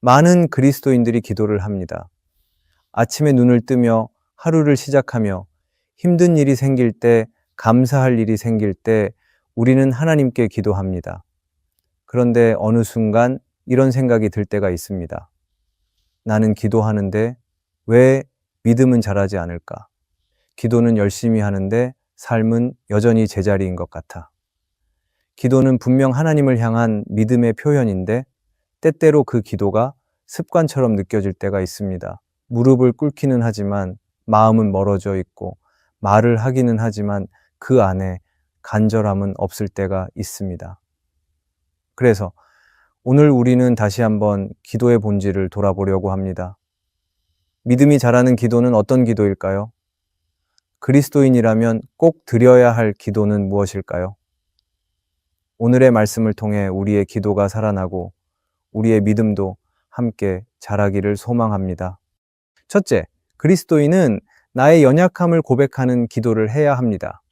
많은 그리스도인들이 기도를 합니다. 아침에 눈을 뜨며 하루를 시작하며 힘든 일이 생길 때, 감사할 일이 생길 때 우리는 하나님께 기도합니다. 그런데 어느 순간 이런 생각이 들 때가 있습니다. 나는 기도하는데 왜 믿음은 잘하지 않을까? 기도는 열심히 하는데 삶은 여전히 제자리인 것 같아. 기도는 분명 하나님을 향한 믿음의 표현인데 때때로 그 기도가 습관처럼 느껴질 때가 있습니다. 무릎을 꿇기는 하지만 마음은 멀어져 있고 말을 하기는 하지만 그 안에 간절함은 없을 때가 있습니다. 그래서 오늘 우리는 다시 한번 기도의 본질을 돌아보려고 합니다. 믿음이 자라는 기도는 어떤 기도일까요? 그리스도인이라면 꼭 드려야 할 기도는 무엇일까요? 오늘의 말씀을 통해 우리의 기도가 살아나고 우리의 믿음도 함께 자라기를 소망합니다. 첫째, 그리스도인은 나의 연약함을 고백하는 기도를 해야 합니다.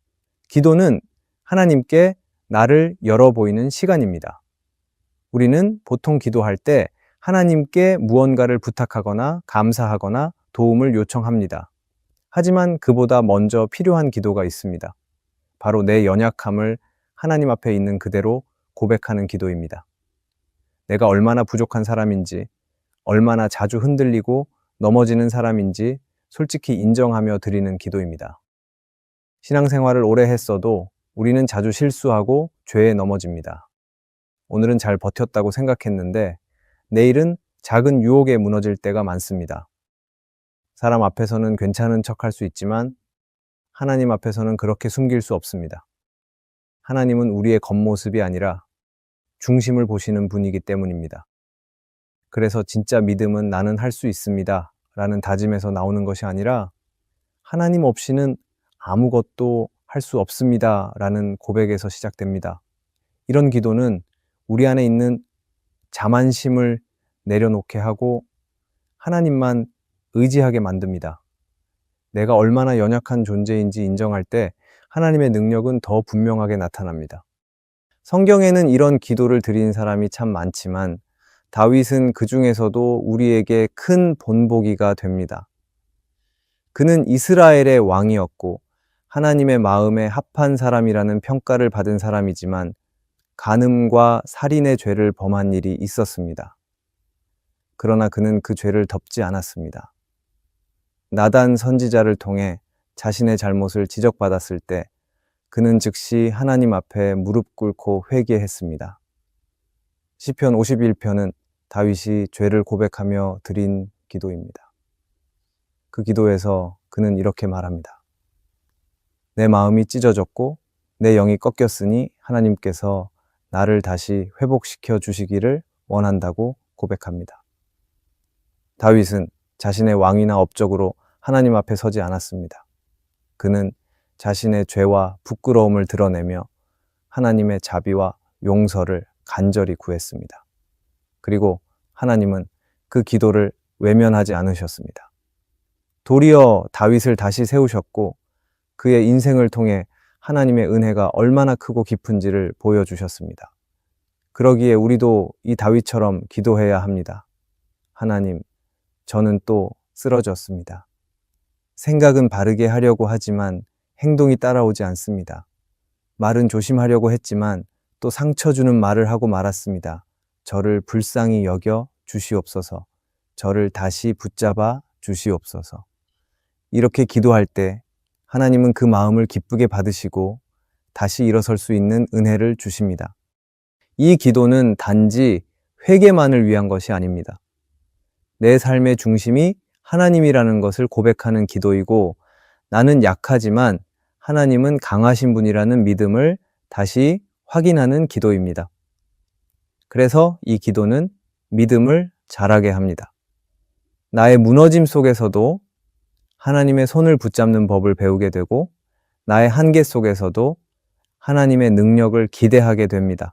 기도는 하나님께 나를 열어 보이는 시간입니다. 우리는 보통 기도할 때 하나님께 무언가를 부탁하거나 감사하거나 도움을 요청합니다. 하지만 그보다 먼저 필요한 기도가 있습니다. 바로 내 연약함을 하나님 앞에 있는 그대로 고백하는 기도입니다. 내가 얼마나 부족한 사람인지, 얼마나 자주 흔들리고 넘어지는 사람인지 솔직히 인정하며 드리는 기도입니다. 신앙생활을 오래 했어도 우리는 자주 실수하고 죄에 넘어집니다. 오늘은 잘 버텼다고 생각했는데 내일은 작은 유혹에 무너질 때가 많습니다. 사람 앞에서는 괜찮은 척 할 수 있지만 하나님 앞에서는 그렇게 숨길 수 없습니다. 하나님은 우리의 겉모습이 아니라 중심을 보시는 분이기 때문입니다. 그래서 진짜 믿음은 나는 할 수 있습니다. 라는 다짐에서 나오는 것이 아니라 하나님 없이는 아무것도 할 수 없습니다. 라는 고백에서 시작됩니다. 이런 기도는 우리 안에 있는 자만심을 내려놓게 하고 하나님만 의지하게 만듭니다. 내가 얼마나 연약한 존재인지 인정할 때 하나님의 능력은 더 분명하게 나타납니다. 성경에는 이런 기도를 드린 사람이 참 많지만 다윗은 그 중에서도 우리에게 큰 본보기가 됩니다. 그는 이스라엘의 왕이었고 하나님의 마음에 합한 사람이라는 평가를 받은 사람이지만 간음과 살인의 죄를 범한 일이 있었습니다. 그러나 그는 그 죄를 덮지 않았습니다. 나단 선지자를 통해 자신의 잘못을 지적받았을 때 그는 즉시 하나님 앞에 무릎 꿇고 회개했습니다. 시편 51편은 다윗이 죄를 고백하며 드린 기도입니다. 그 기도에서 그는 이렇게 말합니다. 내 마음이 찢어졌고 내 영이 꺾였으니 하나님께서 나를 다시 회복시켜 주시기를 원한다고 고백합니다. 다윗은 자신의 왕이나 업적으로 하나님 앞에 서지 않았습니다. 그는 자신의 죄와 부끄러움을 드러내며 하나님의 자비와 용서를 간절히 구했습니다. 그리고 하나님은 그 기도를 외면하지 않으셨습니다. 도리어 다윗을 다시 세우셨고 그의 인생을 통해 하나님의 은혜가 얼마나 크고 깊은지를 보여주셨습니다. 그러기에 우리도 이 다윗처럼 기도해야 합니다. 하나님, 저는 또 쓰러졌습니다. 생각은 바르게 하려고 하지만 행동이 따라오지 않습니다. 말은 조심하려고 했지만 또 상처 주는 말을 하고 말았습니다. 저를 불쌍히 여겨 주시옵소서. 저를 다시 붙잡아 주시옵소서. 이렇게 기도할 때 하나님은 그 마음을 기쁘게 받으시고 다시 일어설 수 있는 은혜를 주십니다. 이 기도는 단지 회개만을 위한 것이 아닙니다. 내 삶의 중심이 하나님이라는 것을 고백하는 기도이고 나는 약하지만 하나님은 강하신 분이라는 믿음을 다시 확인하는 기도입니다. 그래서 이 기도는 믿음을 자라게 합니다. 나의 무너짐 속에서도 하나님의 손을 붙잡는 법을 배우게 되고 나의 한계 속에서도 하나님의 능력을 기대하게 됩니다.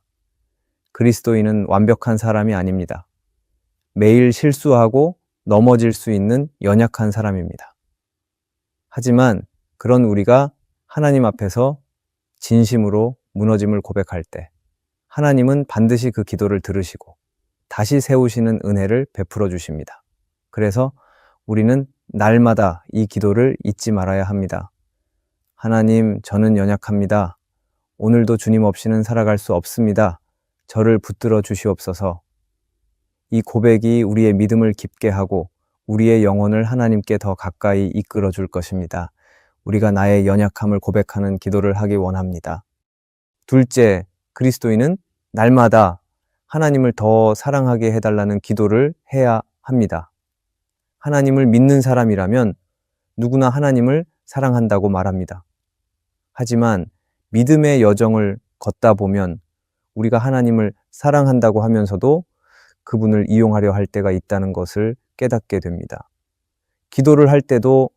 그리스도인은 완벽한 사람이 아닙니다. 매일 실수하고 넘어질 수 있는 연약한 사람입니다. 하지만 그런 우리가 하나님 앞에서 진심으로 무너짐을 고백할 때 하나님은 반드시 그 기도를 들으시고 다시 세우시는 은혜를 베풀어 주십니다. 그래서 우리는 날마다 이 기도를 잊지 말아야 합니다. 하나님, 저는 연약합니다. 오늘도 주님 없이는 살아갈 수 없습니다. 저를 붙들어 주시옵소서. 이 고백이 우리의 믿음을 깊게 하고 우리의 영혼을 하나님께 더 가까이 이끌어 줄 것입니다. 우리가 나의 연약함을 고백하는 기도를 하기 원합니다. 둘째, 그리스도인은 날마다 하나님을 더 사랑하게 해달라는 기도를 해야 합니다. 하나님을 믿는 사람이라면 누구나 하나님을 사랑한다고 말합니다. 하지만 믿음의 여정을 걷다 보면 우리가 하나님을 사랑한다고 하면서도 그분을 이용하려 할 때가 있다는 것을 깨닫게 됩니다. 기도를 할 때도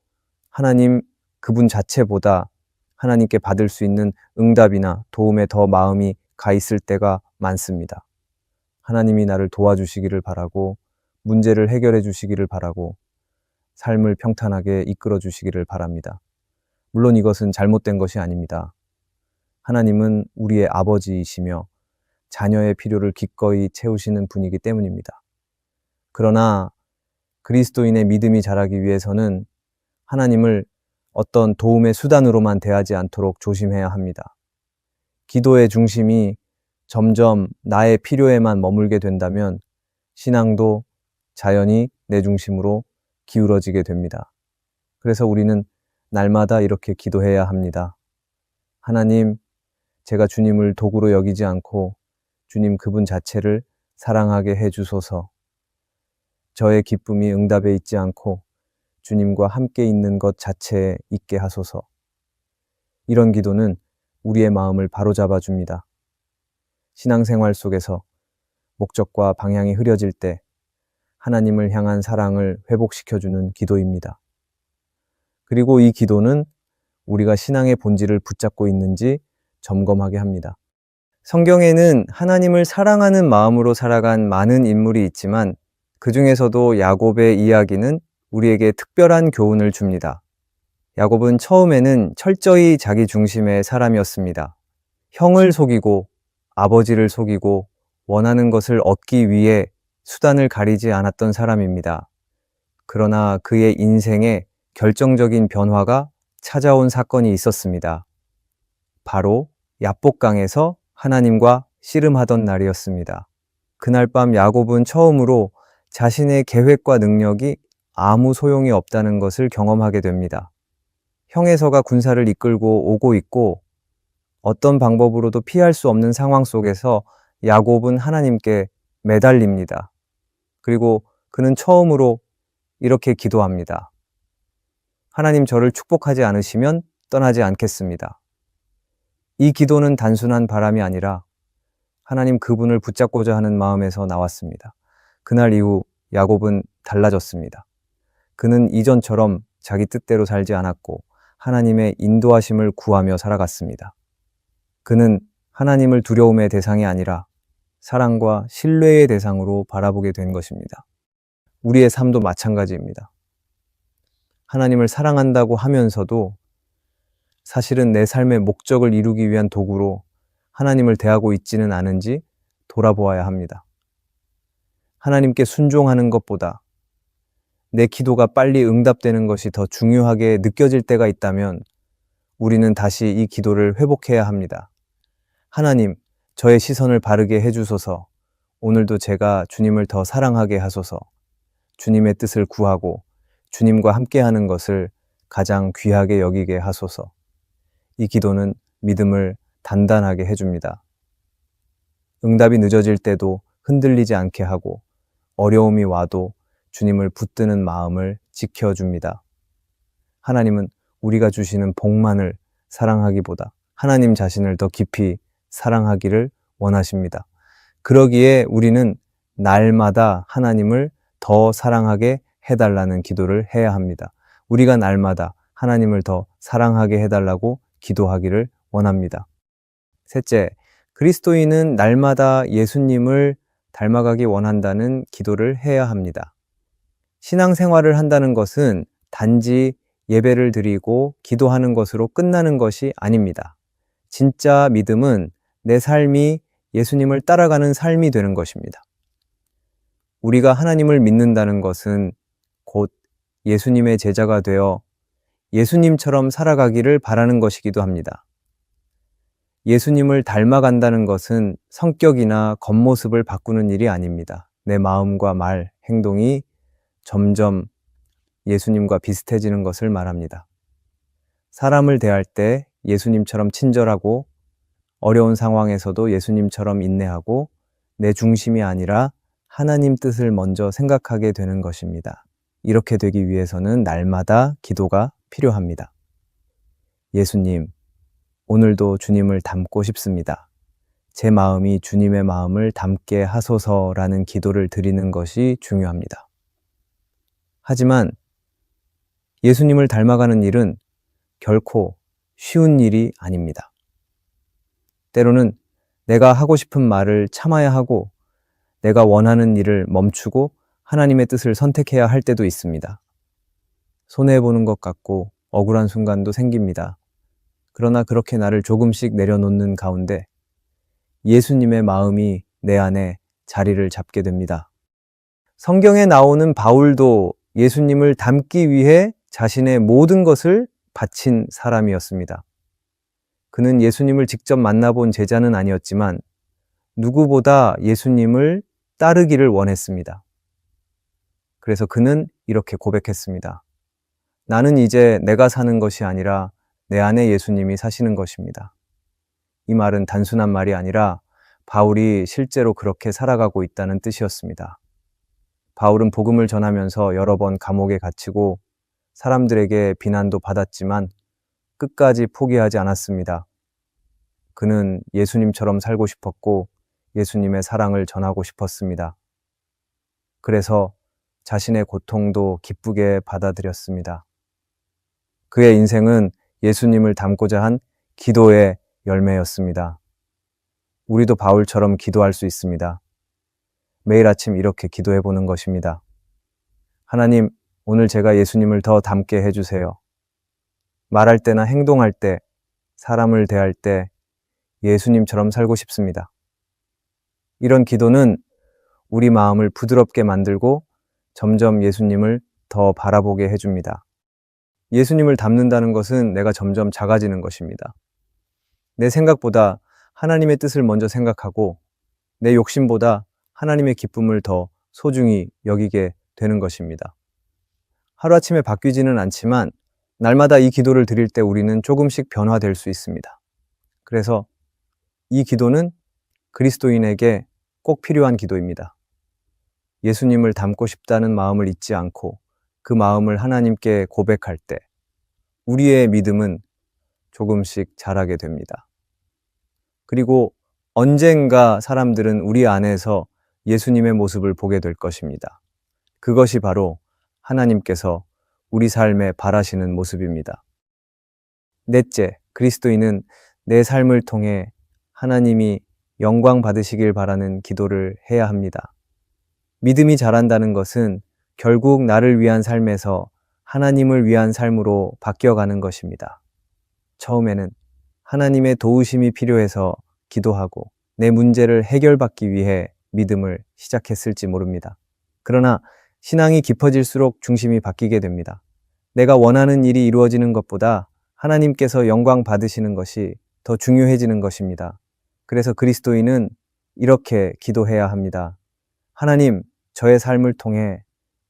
하나님 그분 자체보다 하나님께 받을 수 있는 응답이나 도움에 더 마음이 가 있을 때가 많습니다. 하나님이 나를 도와주시기를 바라고 문제를 해결해 주시기를 바라고 삶을 평탄하게 이끌어 주시기를 바랍니다. 물론 이것은 잘못된 것이 아닙니다. 하나님은 우리의 아버지이시며 자녀의 필요를 기꺼이 채우시는 분이기 때문입니다. 그러나 그리스도인의 믿음이 자라기 위해서는 하나님을 어떤 도움의 수단으로만 대하지 않도록 조심해야 합니다. 기도의 중심이 점점 나의 필요에만 머물게 된다면 신앙도 자연히 내 중심으로 기울어지게 됩니다. 그래서 우리는 날마다 이렇게 기도해야 합니다. 하나님, 제가 주님을 도구로 여기지 않고 주님 그분 자체를 사랑하게 해 주소서. 저의 기쁨이 응답에 있지 않고 주님과 함께 있는 것 자체에 있게 하소서. 이런 기도는 우리의 마음을 바로잡아 줍니다. 신앙생활 속에서 목적과 방향이 흐려질 때 하나님을 향한 사랑을 회복시켜주는 기도입니다. 그리고 이 기도는 우리가 신앙의 본질을 붙잡고 있는지 점검하게 합니다. 성경에는 하나님을 사랑하는 마음으로 살아간 많은 인물이 있지만 그 중에서도 야곱의 이야기는 우리에게 특별한 교훈을 줍니다. 야곱은 처음에는 철저히 자기 중심의 사람이었습니다. 형을 속이고 아버지를 속이고 원하는 것을 얻기 위해 수단을 가리지 않았던 사람입니다. 그러나 그의 인생에 결정적인 변화가 찾아온 사건이 있었습니다. 바로 야복강에서 하나님과 씨름하던 날이었습니다. 그날 밤 야곱은 처음으로 자신의 계획과 능력이 아무 소용이 없다는 것을 경험하게 됩니다. 형에서가 군사를 이끌고 오고 있고 어떤 방법으로도 피할 수 없는 상황 속에서 야곱은 하나님께 매달립니다. 그리고 그는 처음으로 이렇게 기도합니다. 하나님 저를 축복하지 않으시면 떠나지 않겠습니다. 이 기도는 단순한 바람이 아니라 하나님 그분을 붙잡고자 하는 마음에서 나왔습니다. 그날 이후 야곱은 달라졌습니다. 그는 이전처럼 자기 뜻대로 살지 않았고 하나님의 인도하심을 구하며 살아갔습니다. 그는 하나님을 두려움의 대상이 아니라 사랑과 신뢰의 대상으로 바라보게 된 것입니다. 우리의 삶도 마찬가지입니다. 하나님을 사랑한다고 하면서도 사실은 내 삶의 목적을 이루기 위한 도구로 하나님을 대하고 있지는 않은지 돌아보아야 합니다. 하나님께 순종하는 것보다 내 기도가 빨리 응답되는 것이 더 중요하게 느껴질 때가 있다면 우리는 다시 이 기도를 회복해야 합니다. 하나님, 저의 시선을 바르게 해주소서. 오늘도 제가 주님을 더 사랑하게 하소서. 주님의 뜻을 구하고 주님과 함께하는 것을 가장 귀하게 여기게 하소서. 이 기도는 믿음을 단단하게 해줍니다. 응답이 늦어질 때도 흔들리지 않게 하고 어려움이 와도 주님을 붙드는 마음을 지켜줍니다. 하나님은 우리가 주시는 복만을 사랑하기보다 하나님 자신을 더 깊이 사랑하기를 원하십니다. 그러기에 우리는 날마다 하나님을 더 사랑하게 해달라는 기도를 해야 합니다. 우리가 날마다 하나님을 더 사랑하게 해달라고 기도하기를 원합니다. 셋째, 그리스도인은 날마다 예수님을 닮아가기 원한다는 기도를 해야 합니다. 신앙생활을 한다는 것은 단지 예배를 드리고 기도하는 것으로 끝나는 것이 아닙니다. 진짜 믿음은 내 삶이 예수님을 따라가는 삶이 되는 것입니다. 우리가 하나님을 믿는다는 것은 곧 예수님의 제자가 되어 예수님처럼 살아가기를 바라는 것이기도 합니다. 예수님을 닮아간다는 것은 성격이나 겉모습을 바꾸는 일이 아닙니다. 내 마음과 말, 행동이 점점 예수님과 비슷해지는 것을 말합니다. 사람을 대할 때 예수님처럼 친절하고 어려운 상황에서도 예수님처럼 인내하고 내 중심이 아니라 하나님 뜻을 먼저 생각하게 되는 것입니다. 이렇게 되기 위해서는 날마다 기도가 필요합니다. 예수님, 오늘도 주님을 닮고 싶습니다. 제 마음이 주님의 마음을 닮게 하소서라는 기도를 드리는 것이 중요합니다. 하지만 예수님을 닮아가는 일은 결코 쉬운 일이 아닙니다. 때로는 내가 하고 싶은 말을 참아야 하고 내가 원하는 일을 멈추고 하나님의 뜻을 선택해야 할 때도 있습니다. 손해보는 것 같고 억울한 순간도 생깁니다. 그러나 그렇게 나를 조금씩 내려놓는 가운데 예수님의 마음이 내 안에 자리를 잡게 됩니다. 성경에 나오는 바울도 예수님을 닮기 위해 자신의 모든 것을 바친 사람이었습니다. 그는 예수님을 직접 만나본 제자는 아니었지만 누구보다 예수님을 따르기를 원했습니다. 그래서 그는 이렇게 고백했습니다. 나는 이제 내가 사는 것이 아니라 내 안에 예수님이 사시는 것입니다. 이 말은 단순한 말이 아니라 바울이 실제로 그렇게 살아가고 있다는 뜻이었습니다. 바울은 복음을 전하면서 여러 번 감옥에 갇히고 사람들에게 비난도 받았지만 끝까지 포기하지 않았습니다. 그는 예수님처럼 살고 싶었고 예수님의 사랑을 전하고 싶었습니다. 그래서 자신의 고통도 기쁘게 받아들였습니다. 그의 인생은 예수님을 닮고자 한 기도의 열매였습니다. 우리도 바울처럼 기도할 수 있습니다. 매일 아침 이렇게 기도해 보는 것입니다. 하나님, 오늘 제가 예수님을 더 닮게 해주세요. 말할 때나 행동할 때, 사람을 대할 때 예수님처럼 살고 싶습니다. 이런 기도는 우리 마음을 부드럽게 만들고 점점 예수님을 더 바라보게 해줍니다. 예수님을 닮는다는 것은 내가 점점 작아지는 것입니다. 내 생각보다 하나님의 뜻을 먼저 생각하고 내 욕심보다 하나님의 기쁨을 더 소중히 여기게 되는 것입니다. 하루아침에 바뀌지는 않지만 날마다 이 기도를 드릴 때 우리는 조금씩 변화될 수 있습니다. 그래서 이 기도는 그리스도인에게 꼭 필요한 기도입니다. 예수님을 닮고 싶다는 마음을 잊지 않고 그 마음을 하나님께 고백할 때 우리의 믿음은 조금씩 자라게 됩니다. 그리고 언젠가 사람들은 우리 안에서 예수님의 모습을 보게 될 것입니다. 그것이 바로 하나님께서 우리 삶에 바라시는 모습입니다. 넷째, 그리스도인은 내 삶을 통해 하나님이 영광 받으시길 바라는 기도를 해야 합니다. 믿음이 자란다는 것은 결국 나를 위한 삶에서 하나님을 위한 삶으로 바뀌어가는 것입니다. 처음에는 하나님의 도우심이 필요해서 기도하고 내 문제를 해결받기 위해 믿음을 시작했을지 모릅니다. 그러나 신앙이 깊어질수록 중심이 바뀌게 됩니다. 내가 원하는 일이 이루어지는 것보다 하나님께서 영광 받으시는 것이 더 중요해지는 것입니다. 그래서 그리스도인은 이렇게 기도해야 합니다. 하나님, 저의 삶을 통해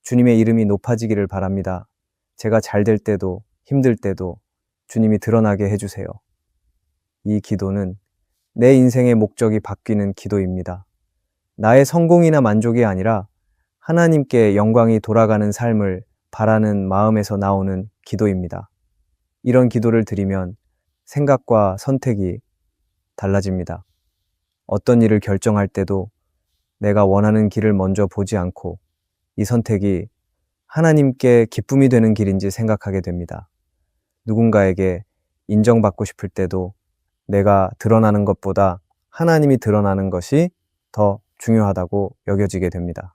주님의 이름이 높아지기를 바랍니다. 제가 잘 될 때도 힘들 때도 주님이 드러나게 해주세요. 이 기도는 내 인생의 목적이 바뀌는 기도입니다. 나의 성공이나 만족이 아니라 하나님께 영광이 돌아가는 삶을 바라는 마음에서 나오는 기도입니다. 이런 기도를 드리면 생각과 선택이 달라집니다. 어떤 일을 결정할 때도 내가 원하는 길을 먼저 보지 않고 이 선택이 하나님께 기쁨이 되는 길인지 생각하게 됩니다. 누군가에게 인정받고 싶을 때도 내가 드러나는 것보다 하나님이 드러나는 것이 더 중요하다고 여겨지게 됩니다.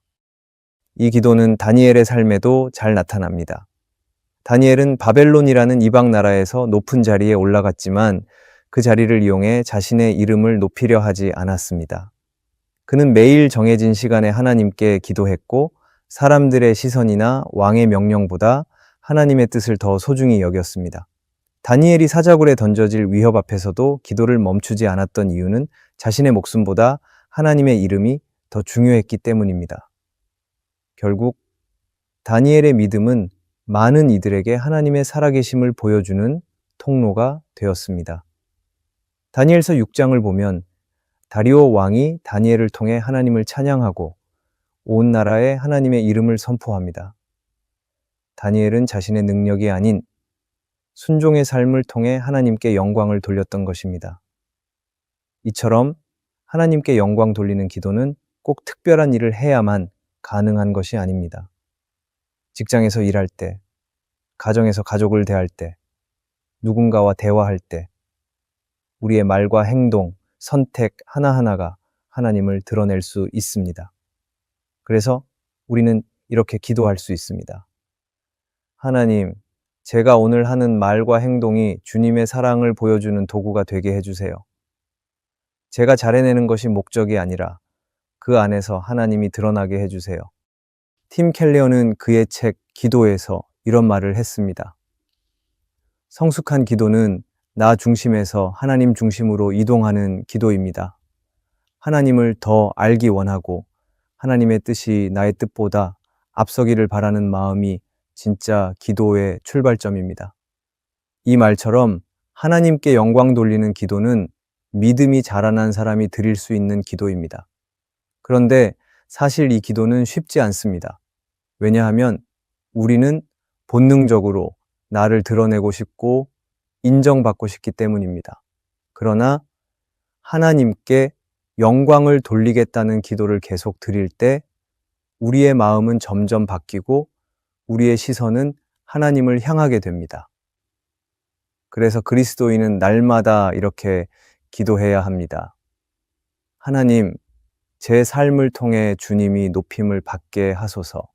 이 기도는 다니엘의 삶에도 잘 나타납니다. 다니엘은 바벨론이라는 이방 나라에서 높은 자리에 올라갔지만 그 자리를 이용해 자신의 이름을 높이려 하지 않았습니다. 그는 매일 정해진 시간에 하나님께 기도했고 사람들의 시선이나 왕의 명령보다 하나님의 뜻을 더 소중히 여겼습니다. 다니엘이 사자굴에 던져질 위협 앞에서도 기도를 멈추지 않았던 이유는 자신의 목숨보다 하나님의 이름이 더 중요했기 때문입니다. 결국 다니엘의 믿음은 많은 이들에게 하나님의 살아계심을 보여주는 통로가 되었습니다. 다니엘서 6장을 보면 다리오 왕이 다니엘을 통해 하나님을 찬양하고 온 나라에 하나님의 이름을 선포합니다. 다니엘은 자신의 능력이 아닌 순종의 삶을 통해 하나님께 영광을 돌렸던 것입니다. 이처럼 하나님께 영광 돌리는 기도는 꼭 특별한 일을 해야만 가능한 것이 아닙니다. 직장에서 일할 때, 가정에서 가족을 대할 때, 누군가와 대화할 때, 우리의 말과 행동, 선택 하나하나가 하나님을 드러낼 수 있습니다. 그래서 우리는 이렇게 기도할 수 있습니다. 하나님, 제가 오늘 하는 말과 행동이 주님의 사랑을 보여주는 도구가 되게 해주세요. 제가 잘해내는 것이 목적이 아니라 그 안에서 하나님이 드러나게 해주세요. 팀 켈리어는 그의 책 기도에서 이런 말을 했습니다. 성숙한 기도는 나 중심에서 하나님 중심으로 이동하는 기도입니다. 하나님을 더 알기 원하고 하나님의 뜻이 나의 뜻보다 앞서기를 바라는 마음이 진짜 기도의 출발점입니다. 이 말처럼 하나님께 영광 돌리는 기도는 믿음이 자라난 사람이 드릴 수 있는 기도입니다. 그런데 사실 이 기도는 쉽지 않습니다. 왜냐하면 우리는 본능적으로 나를 드러내고 싶고 인정받고 싶기 때문입니다. 그러나 하나님께 영광을 돌리겠다는 기도를 계속 드릴 때 우리의 마음은 점점 바뀌고 우리의 시선은 하나님을 향하게 됩니다. 그래서 그리스도인은 날마다 이렇게 기도해야 합니다. 하나님, 제 삶을 통해 주님이 높임을 받게 하소서.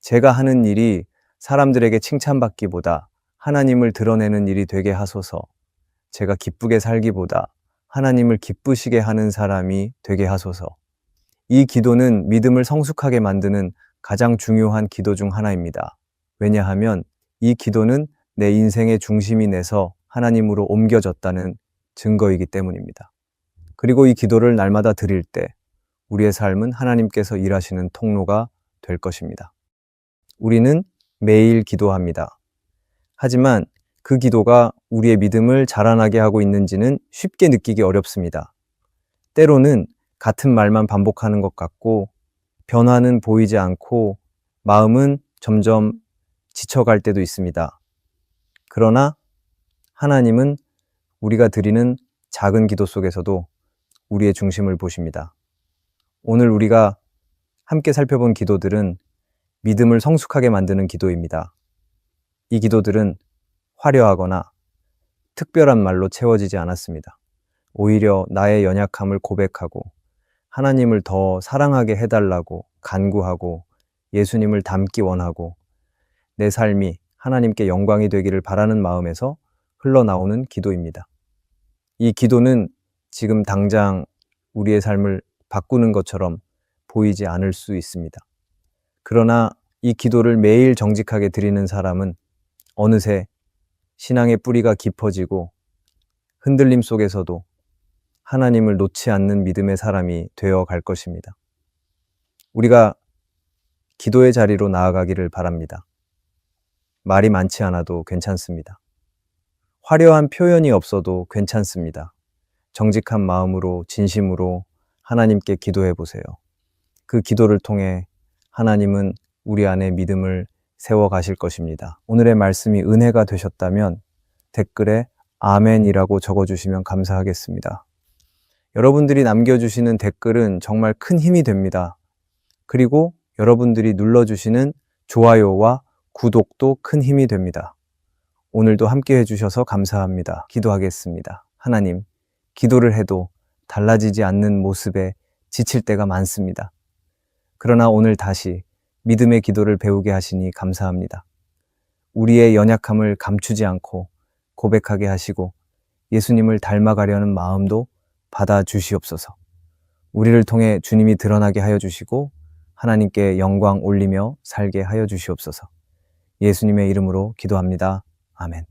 제가 하는 일이 사람들에게 칭찬받기보다 하나님을 드러내는 일이 되게 하소서. 제가 기쁘게 살기보다 하나님을 기쁘시게 하는 사람이 되게 하소서. 이 기도는 믿음을 성숙하게 만드는 가장 중요한 기도 중 하나입니다. 왜냐하면 이 기도는 내 인생의 중심이 내서 하나님으로 옮겨졌다는 증거이기 때문입니다. 그리고 이 기도를 날마다 드릴 때 우리의 삶은 하나님께서 일하시는 통로가 될 것입니다. 우리는 매일 기도합니다. 하지만 그 기도가 우리의 믿음을 자라나게 하고 있는지는 쉽게 느끼기 어렵습니다. 때로는 같은 말만 반복하는 것 같고 변화는 보이지 않고 마음은 점점 지쳐갈 때도 있습니다. 그러나 하나님은 우리가 드리는 작은 기도 속에서도 우리의 중심을 보십니다. 오늘 우리가 함께 살펴본 기도들은 믿음을 성숙하게 만드는 기도입니다. 이 기도들은 화려하거나 특별한 말로 채워지지 않았습니다. 오히려 나의 연약함을 고백하고 하나님을 더 사랑하게 해달라고 간구하고 예수님을 닮기 원하고 내 삶이 하나님께 영광이 되기를 바라는 마음에서 흘러나오는 기도입니다. 이 기도는 지금 당장 우리의 삶을 바꾸는 것처럼 보이지 않을 수 있습니다. 그러나 이 기도를 매일 정직하게 드리는 사람은 어느새 신앙의 뿌리가 깊어지고 흔들림 속에서도 하나님을 놓지 않는 믿음의 사람이 되어 갈 것입니다. 우리가 기도의 자리로 나아가기를 바랍니다. 말이 많지 않아도 괜찮습니다. 화려한 표현이 없어도 괜찮습니다. 정직한 마음으로 진심으로 하나님께 기도해 보세요. 그 기도를 통해 하나님은 우리 안에 믿음을 세워 가실 것입니다. 오늘의 말씀이 은혜가 되셨다면 댓글에 아멘이라고 적어 주시면 감사하겠습니다. 여러분들이 남겨주시는 댓글은 정말 큰 힘이 됩니다. 그리고 여러분들이 눌러주시는 좋아요와 구독도 큰 힘이 됩니다. 오늘도 함께 해주셔서 감사합니다. 기도하겠습니다. 하나님, 기도를 해도 달라지지 않는 모습에 지칠 때가 많습니다. 그러나 오늘 다시 믿음의 기도를 배우게 하시니 감사합니다. 우리의 연약함을 감추지 않고 고백하게 하시고 예수님을 닮아가려는 마음도 받아 주시옵소서. 우리를 통해 주님이 드러나게 하여 주시고 하나님께 영광 올리며 살게 하여 주시옵소서. 예수님의 이름으로 기도합니다. 아멘.